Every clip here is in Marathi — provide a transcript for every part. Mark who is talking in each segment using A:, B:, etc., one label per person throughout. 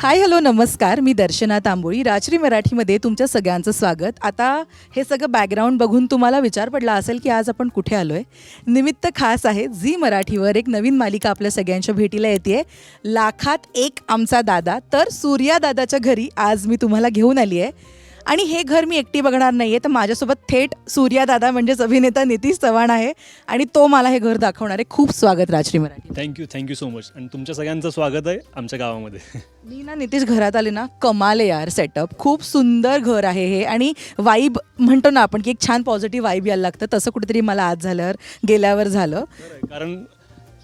A: हाय हॅलो नमस्कार. मी दर्शना तांबोळी राजश्री मराठीमध्ये तुमच्या सगळ्यांचं स्वागत. आता हे सगळं बॅकग्राऊंड बघून तुम्हाला विचार पडला असेल की आज आपण कुठे आलो आहे निमित्त खास आहे झी मराठीवर एक नवीन मालिका आपल्या सगळ्यांच्या भेटीला येते लाखात एक आमचा दादा तर सूर्या दादाच्या घरी आज मी तुम्हाला घेऊन आली आहे आणि हे घर मी एकटी बघणार नाही आहे तर माझ्यासोबत थेट सूर्या दादा म्हणजेच अभिनेता नितीश चव्हाण आहे आणि तो मला हे घर दाखवणार आहे. खूप स्वागत Rajshri Marathi.
B: Thank you thank you so much आणि तुमच्या सगळ्यांचं स्वागत आहे आमच्या गावामध्ये.
A: मी ना नितीश घरात आले ना कमाल आहे यार सेटअप खूप सुंदर घर आहे हे आणि वाईब म्हणतो ना आपण की एक छान पॉझिटिव्ह वाईब यायला लागतं. तसं कुठेतरी मला आज झाल्यावर गेल्यावर झालं.
B: कारण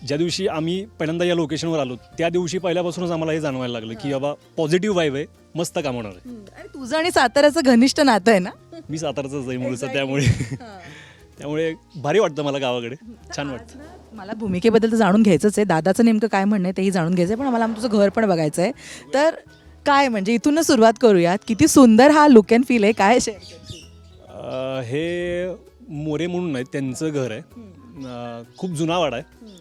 B: ज्या दिवशी आम्ही पहिल्यांदा या लोकेशनवर आलो त्या दिवशी पहिल्यापासूनच आम्हाला हे जाणवायला लागलं की बाबा पॉझिटिव्ह वाईब आहे मस्त काम होणार आहे.
A: तुझं आणि साताऱ्याचं घनिष्ठ नातं आहे ना?
B: मी सातारचाच आहे मूळचा त्यामुळे. त्यामुळे भारी वाटतं मला गावाकडे. छान वाटतं.
A: मला भूमिकेबद्दल तर जाणून घ्यायचंच आहे. दादाचं नेमकं काय म्हणणं आहे तेही जाणून घ्यायचं आहे पण मला तुझं घर पण बघायचं आहे तर काय म्हणजे इथूनच सुरुवात करूयात. किती सुंदर हा लुक अँड फील आहे काय शेअर
B: अं, हे मोरे म्हणून आहे त्यांचं घर आहे. अं, खूप जुना वाडा आहे.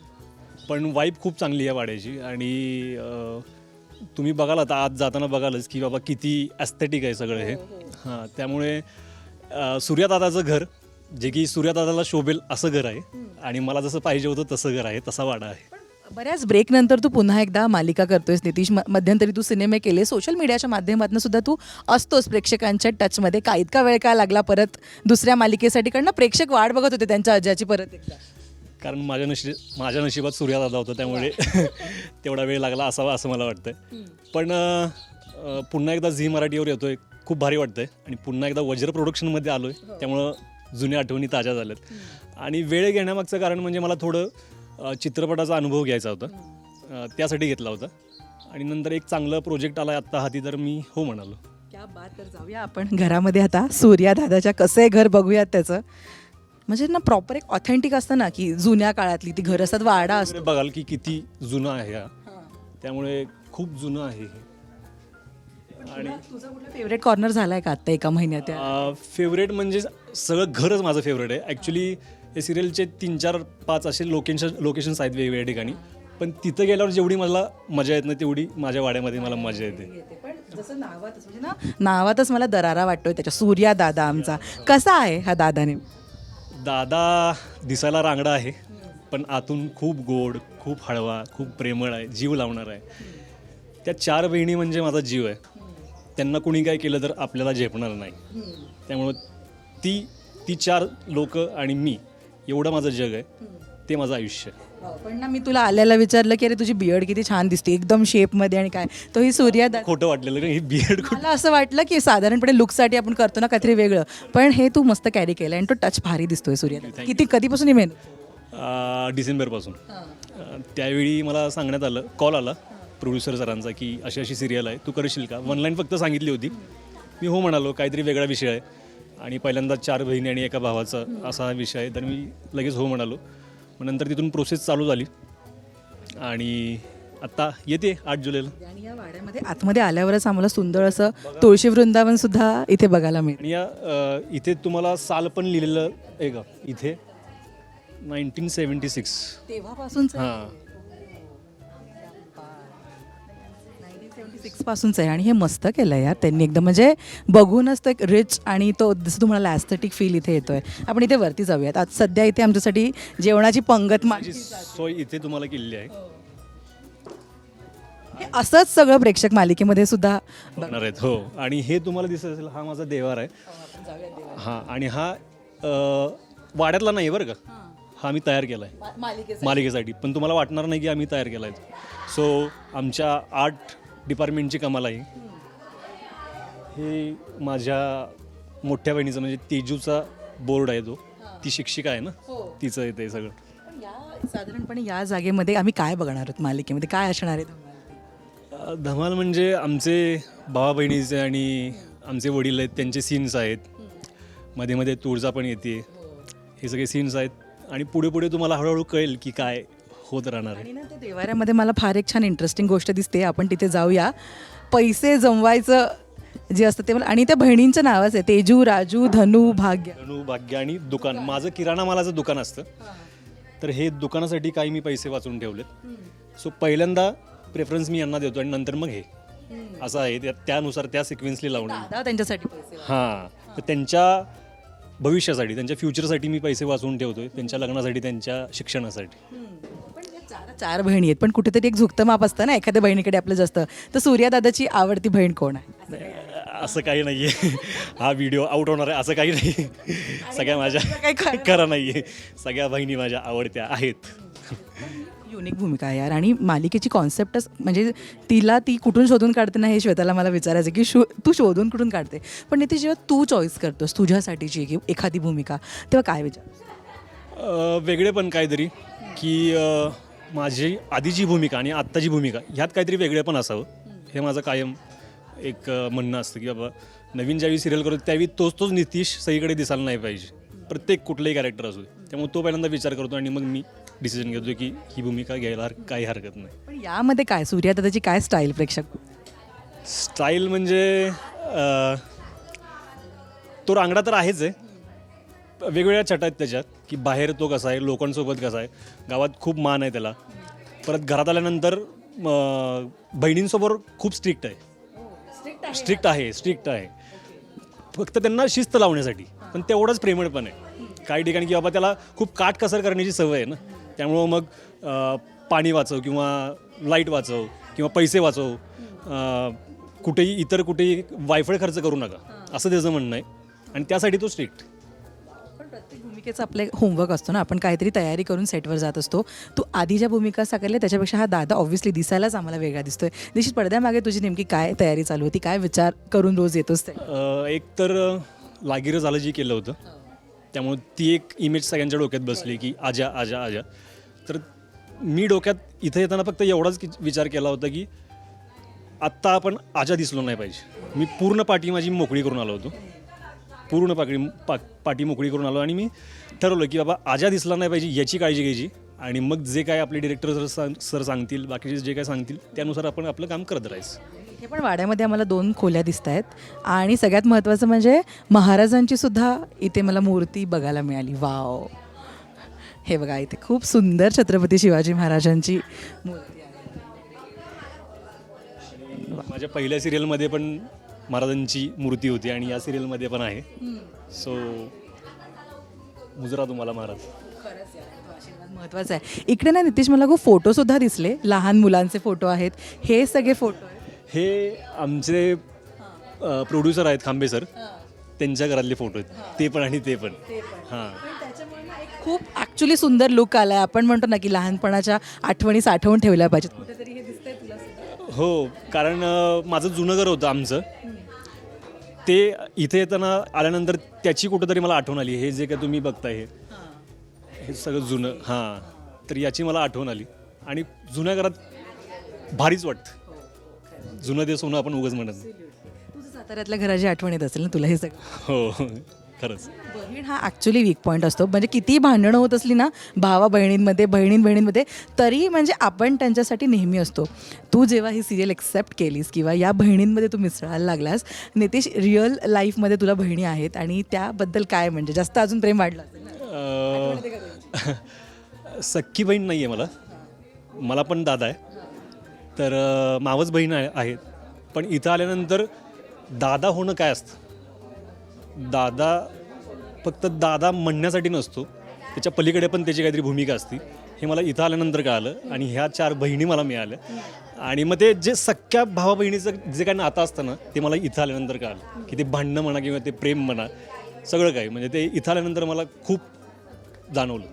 B: पण वाईब खूप चांगली आहे वाड्याची. आणि अं, तुम्ही बघाल आता आज जाताना बघालच की बाबा किती ॲस्थेटिक आहे सगळं हे. हां त्यामुळे अं, सूर्यादादाचं घर जे की सूर्यादादाला शोभेल असं घर आहे. आणि मला जसं पाहिजे होतं तसं घर आहे तसा वाडा आहे.
A: बऱ्याच ब्रेक नंतर तू पुन्हा एकदा मालिका करतोयस नितीश. म- मध्यंतरी तू सिनेमे केले सोशल मीडियाच्या माध्यमातून सुद्धा तू असतोस प्रेक्षकांच्या टचमध्ये. का इतका वेळ काय लागला परत दुसऱ्या मालिकेसाठी? कारण ना प्रेक्षक वाट बघत होते त्यांच्या अजाची परत एकदा.
B: कारण माझ्या नशी माझ्या नशिबात सूर्यादादा होता त्यामुळे तेवढा वेळ लागला असावा असं मला वाटतं पण अं, पुन्हा एकदा झी मराठीवर येतोय खूप भारी वाटतंय. आणि पुन्हा एकदा वज्र प्रोडक्शनमध्ये आलो आहे त्यामुळं जुन्या आठवणी ताज्या झाल्यात. आणि वेळ घेण्यामागचं कारण म्हणजे मला थोडं अं, चित्रपटाचा अनुभव घ्यायचा होता. अं, त्यासाठी घेतला होता. आणि नंतर एक चांगलं प्रोजेक्ट आला आत्ता हाती तर मी हो म्हणालो.
A: क्या बात तर जाऊया आपण घरामध्ये आता सूर्या दादाच्या कसं आहे घर बघूयात त्याचं. म्हणजे ना प्रॉपर एक ऑथेंटिक असतं ना की जुन्या काळातली ती घर असतात वाडा असतो.
B: बघाल की किती जुनं आहे हा. त्यामुळे खूप जुनं आहे हे. आणि
A: तुझा कुठला फेवरेट कॉर्नर झालाय का आता एका महिन्यात? या?
B: फेवरेट म्हणजे सगळं घरच माझं फेवरेट आहे. ॲक्च्युली हे सिरियलचे तीन चार पाच असे लोकेशन लोकेशन्स आहेत वेगवेगळ्या ठिकाणी. पण तिथं गेल्यावर जेवढी मला मजा येत नाही तेवढी माझ्या वाड्यामध्ये मला मजा येते.
A: पण जसं नावातच म्हणजे ना नावातच मला दरारा वाटतोय त्याच्या सूर्या दादा आमचा. कसा आहे हा दादाने
B: दादा दिसायला रांगडा आहे पण आतून खूप गोड खूप हळवा खूप प्रेमळ आहे जीव लावणार आहे. त्या चार बहिणी म्हणजे माझा जीव आहे. त्यांना कुणी काय केलं तर आपल्याला झेपणार नाही. त्यामुळं ती ती चार लोक आणि मी एवढं माझं जग आहे. ते माझं आयुष्य आहे.
A: पण ना मी तुला आल्याला विचारलं की अरे तुझी बियर्ड किती छान दिसते एकदम शेपमध्ये आणि काय. तो ही सूर्या
B: खोटं वाटलेलं ही बियड
A: मला असं वाटलं की साधारणपणे लुकसाठी आपण करतो ना काहीतरी वेगळं. पण हे तू मस्त कॅरी केलं आणि तो टच भारी दिसतोय सूर्या किती कधीपासून ही मेहनत
B: डिसेंबरपासून. अं, त्यावेळी मला सांगण्यात आलं कॉल आला प्रोड्युसर सरांचा की अशी अशी सिरियल आहे तू करशील का? वन लाईन फक्त सांगितली होती. मी हो म्हणालो काहीतरी वेगळा विषय आहे. आणि पहिल्यांदा चार बहिणी आणि एका भावाचा असा हा विषय आहे. तर मी लगेच हो म्हणालो. मग नंतर तिथून प्रोसेस चालू झाली. आणि आत्ता येते आठ जुलैला.
A: आणि या वाड्यामध्ये आतमध्ये आल्यावरच आम्हाला सुंदर असं तुळशी वृंदावन सुद्धा इथे बघायला मिळेल.
B: आणि या अ, इथे तुम्हाला साल पण लिहिलेलं आहे का? इथे. Nineteen seventy six.
A: तेव्हापासून
B: हां.
A: सिक्स पासूनच आहे आणि हे मस्त केलं यार त्यांनी एकदम. म्हणजे बघूनच तो एक रिच आणि तो जसं तुम्हाला ॲस्थेटिक फील इथे येतोय. आपण इथे वरती जाऊयात. आज सध्या इथे आमच्यासाठी जेवणाची पंगत
B: माझी सोय इथे तुम्हाला केलेली आहे.
A: हे असंच सगळं प्रेक्षक मालिकेमध्ये सुद्धा
B: बघणार आहेत हो. आणि हे तुम्हाला दिसत असेल हा माझा देवार आहे. हां आणि हा अ, वाड्यातला नाही बरं का? हा. मी तयार केला आहे मालिकेसाठी. पण तुम्हाला वाटणार नाही की आम्ही तयार केला आहे सो आमच्या आर्ट डिपार्टमेंटची कमाल आहे. हे माझ्या मोठ्या बहिणीचं म्हणजे तेजूचा बोर्ड आहे तो. ती शिक्षिका आहे ना? तिचं येते सगळं.
A: या साधारणपणे या जागेमध्ये आम्ही काय बघणार आहोत मालिकेमध्ये? काय असणार आहे
B: अ, धमाल म्हणजे आमचे भावा बहिणीचे आणि आमचे वडील आहेत त्यांचे सीन्स आहेत. मध्ये मध्ये तुळजा पण येते. हे. सगळे सीन्स आहेत. आणि पुढे पुढे तुम्हाला हळूहळू कळेल की काय होत राहणार आहे.
A: आणि ना त्या देवाऱ्यामध्ये मला फार एक छान इंटरेस्टिंग गोष्ट दिसते. आपण तिथे जाऊया. पैसे जमवायचं जे असतं ते मला आणि त्या बहिणींचं नावच आहे. तेजू राजू धनू भाग्य.
B: धनु भाग्य आणि दुकान. माझं किराणा मालाचं दुकान असतं. तर हे दुकानासाठी काही मी पैसे वाचून ठेवलेत. सो पहिल्यांदा प्रेफरन्स मी यांना देतो आणि नंतर मग हे. असं आहे. त्या- त्यानुसार त्या सिक्वेन्सली लावणं.
A: दादा त्यांच्यासाठी पैसे
B: हां. तर त्यांच्या भविष्यासाठी त्यांच्या फ्युचरसाठी मी पैसे वाचवून ठेवतोय. त्यांच्या लग्नासाठी त्यांच्या शिक्षणासाठी.
A: चार बहिणी आहेत पण कुठेतरी एक झुकतं माप असतं ना एखाद्या बहिणीकडे आपलं जास्त. तर सूर्या दादाची आवडती बहीण कोण आहे?
B: असं काही नाही आहे हा व्हिडिओ आउट होणार आहे असं काही नाही. सगळ्या माझ्या
A: काही खरं
B: खरं नाही आहे सगळ्या बहिणी माझ्या आवडत्या आहेत.
A: युनिक भूमिका आहे यार. आणि मालिकेची कॉन्सेप्टच म्हणजे तिला ती कुठून शोधून काढते ना हे श्वेताला मला विचारायचं आहे की शो तू शोधून कुठून काढते? पण नितीश जेव्हा तू चॉईस करतोस तुझ्यासाठीची एक- एखादी भूमिका तेव्हा काय विचार?
B: अ, वेगळे पण काहीतरी की अ, माझी आधीची भूमिका आणि आत्ताची भूमिका ह्यात काहीतरी वेगळे पण असावं. हे माझं कायम एक म्हणणं असतं की बाबा नवीन ज्यावेळी सिरियल करतो त्यावेळी तोच तोच नितीश सगळीकडे दिसायला नाही पाहिजे. प्रत्येक कुठलंही कॅरेक्टर असू. त्यामुळे तो पहिल्यांदा विचार करतो आणि मग मी डिसिजन घेतो की ही भूमिका घ्यायला हर- काही हरकत नाही.
A: पण यामध्ये काय? सूर्या दादाची काय स्टाईल प्रेक्षक?
B: स्टाईल म्हणजे तो रांगडा तर आहेच आहे. वेगवेगळ्या छटा आहेत त्याच्यात की बाहेर तो कसा आहे लोकांसोबत कसा आहे गावात खूप मान आहे त्याला. परत घरात आल्यानंतर अ, बहिणींसोबत खूप स्ट्रिक्ट आहे. स्ट्रिक्ट आहे. स्ट्रिक्ट आहे फक्त त्यांना शिस्त लावण्यासाठी पण तेवढंच प्रेमळ पण आहे. काही ठिकाणी की बाबा त्याला खूप काटकसर करण्याची सवय आहे ना. त्यामुळं मग अ, पाणी वाचव किंवा लाइट वाचव किंवा पैसे वाचव. अ, कुठेही इतर कुठेही वायफळ खर्च करू नका. असं त्याचं म्हणणं आहे. आणि त्यासाठी तो स्ट्रिक्ट
A: भूमिकेचा आपले होमवर्क असतो ना आपण काहीतरी तयारी करून सेटवर जात असतो. तू आधी ज्या भूमिका साकारल्या त्याच्यापेक्षा हा दादा ऑब्व्हियसली दिसायलाच आम्हाला वेगळा दिसतोय. निश्चित पडद्यामागे तुझी नेमकी काय तयारी चालू होती काय विचार करून रोज येतोस ते?
B: एक तर अ, झालं जी केलं होतं. त्यामुळे ती एक इमेज सगळ्यांच्या डोक्यात बसली की आजा आजा आजा. तर मी डोक्यात इथं येताना फक्त एवढाच विचार केला होता की आत्ता आपण आजा दिसलो नाही पाहिजे. मी पूर्ण पाठी माझी मोकळी करून आलो होतो. पूर्ण पाकळी पा पाठी मोकळी करून आलो आणि मी ठरवलं की बाबा आजा दिसला नाही पाहिजे याची काळजी घ्यायची. आणि मग जे काय आपले डिरेक्टर सर सांग सर सांगतील बाकीचे जे काय सांगतील त्यानुसार आपण आपलं काम करत राहायचं.
A: हे पण वाड्यामध्ये आम्हाला दोन खोल्या दिसत आहेत. आणि सगळ्यात महत्त्वाचं म्हणजे महाराजांची सुद्धा इथे मला मूर्ती बघायला मिळाली. वाव. हे बघा इथे खूप सुंदर छत्रपती शिवाजी महाराजांची मूर्ती आहे.
B: माझ्या पहिल्या सिरियलमध्ये पण महाराजांची मूर्ती होती आणि या सिरियलमध्ये पण आहे. सो मुजरा तुम्हाला महाराज.
A: महत्त्वाचा आहे. इकडे ना नितीश मला खूप फोटो सुद्धा दिसले. लहान मुलांचे फोटो आहेत. हे सगळे फोटो
B: हे आमचे प्रोड्युसर आहेत खांबे सर. त्यांच्या घरातले फोटो आहेत. ते पण आणि ते पण. हां.
A: खूप ॲक्च्युली सुंदर लुक आलाय. आपण म्हणतो ना की लहानपणाच्या आठवणी साठवून ठेवल्या पाहिजेत कुठेतरी हे दिसतंय तुला सुद्धा?
B: हो कारण अ, माझं जुनं घर होतं आमचं. ते इथे येताना आल्यानंतर त्याची कुठंतरी मला आठवण आली. हे जे काय तुम्ही बघताय हे. हे. सगळं जुनं हां. तर याची मला आठवण आली. आणि जुन्या घरात भारीच वाटतं. जुनं ते सोनं आपण उगच म्हणत नाही.
A: तुझं साताऱ्यातल्या घराची आठवण येत असेल ना तुला हे सगळं?
B: हो. खरंच.
A: बहीण हा ॲक्च्युली वीक पॉईंट असतो. म्हणजे किती भांडणं होत असली ना भावा बहिणींमध्ये बहिणीं बहिणींमध्ये तरी म्हणजे आपण त्यांच्यासाठी नेहमी असतो. तू जेव्हा ही सिरियल एक्सेप्ट केलीस किंवा या बहिणींमध्ये तू मिसळायला लागलास नितेश रिअल लाईफमध्ये तुला बहिणी आहेत आणि त्याबद्दल काय म्हणजे? जास्त अजून प्रेम वाढलं
B: सख्खी बहीण नाही आहे मला. मला पण दादा आहे. तर मावस बहीण आहे आहेत. पण इथं आल्यानंतर दादा होणं काय असतं? दादा फक्त दादा म्हणण्यासाठी नसतो. त्याच्या पलीकडे पण त्याची काहीतरी भूमिका असते. हे मला इथं आल्यानंतर कळालं आणि ह्या चार बहिणी मला मिळाल्या. आणि मग ते जे सख्या भावा बहिणीचं जे काही नातं असतं ना ते मला इथं आल्यानंतर कळालं. की ते भांडणं म्हणा किंवा ते प्रेम म्हणा सगळं काही. म्हणजे ते इथं आल्यानंतर मला खूप जाणवलं.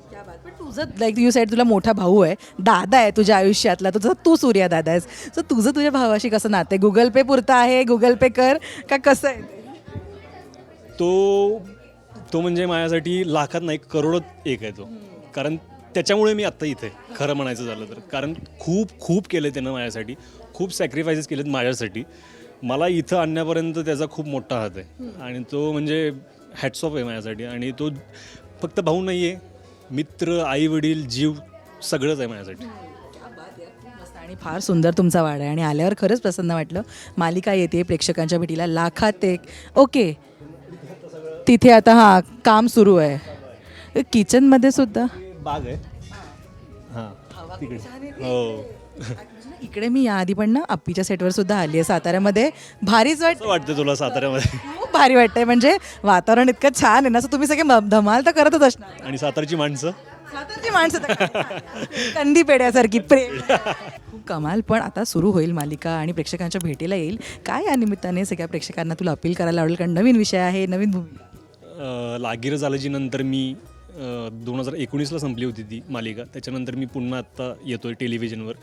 A: पण तुझं लाईक यू साईड तुला मोठा भाऊ आहे. दादा आहे तुझ्या आयुष्यातला. तुझा तू सूर्या दादा आहेस. सो तुझं तुझ्या भावाशी कसं नातं आहे? गुगल पे पुरतं आहे? गुगल पे कर? का कसं आहे? तो
B: तो म्हणजे माझ्यासाठी लाखात नाही करोडत एक आहे तो. कारण त्याच्यामुळे मी आत्ता इथे खरं म्हणायचं झालं तर. कारण खूप खूप केलं त्यानं माझ्यासाठी. खूप सॅक्रिफायसेस केलेत माझ्यासाठी. मला इथं आणण्यापर्यंत त्याचा खूप मोठा हात आहे. आणि तो म्हणजे हॅट्स आहे माझ्यासाठी. आणि तो फक्त भाऊ नाही आहे मित्र आई वडील जीव सगळंच आहे माझ्यासाठी.
A: आणि फार सुंदर तुमचा वाडा आहे. आणि आल्यावर खरंच प्रसन्न वाटलं. मालिका येते प्रेक्षकांच्या भेटीला लाखात एक. ओके तिथे आता हां काम सुरू आहे. किचनमध्ये सुद्धा?
B: बाग आहे. हां तिकडे. हो.
A: इकडे मी याआधी पण ना अप्पीच्या सेटवर सुद्धा आली आहे साताऱ्यामध्ये. भारीच वाट
B: वाटतं तुला साताऱ्यामध्ये?
A: खूप भारी वाटतंय. म्हणजे वातावरण इतकं छान आहे ना असं तुम्ही सगळे म- धमाल तर करतच असणार.
B: आणि सातारची माणसं?
A: सातारची माणसं तर कंदी पेड्यासारखी प्रेम. खूप कमाल पण आता सुरू होईल मालिका आणि प्रेक्षकांच्या भेटीला येईल. काय या निमित्ताने सगळ्या प्रेक्षकांना तुला अपील करायला आवडेल? कारण नवीन विषय आहे नवीन भूमी.
B: लागीर झाल्याची नंतर मी दोन हजार एकोणीसला संपली होती ती मालिका. त्याच्यानंतर मी पुन्हा आत्ता येतो आहे टेलिव्हिजनवर.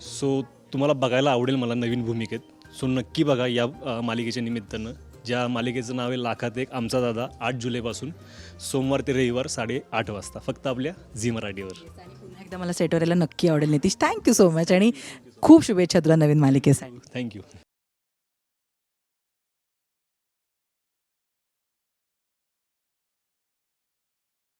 B: सो तुम्हाला बघायला आवडेल मला नवीन भूमिकेत. सो नक्की बघा या मालिकेच्या निमित्तानं. ज्या मालिकेचं नाव आहे लाखात एक आमचा दादा आठ जुलैपासून सोमवार ते रविवार साडे आठ वाजता. फक्त आपल्या झी मराठीवर.
A: पुन्हा एकदा मला सेटवर यायला नक्की आवडेल नितीश. थँक्यू सो मच आणि खूप शुभेच्छा तुला नवीन मालिकेसाठी.
B: थँक्यू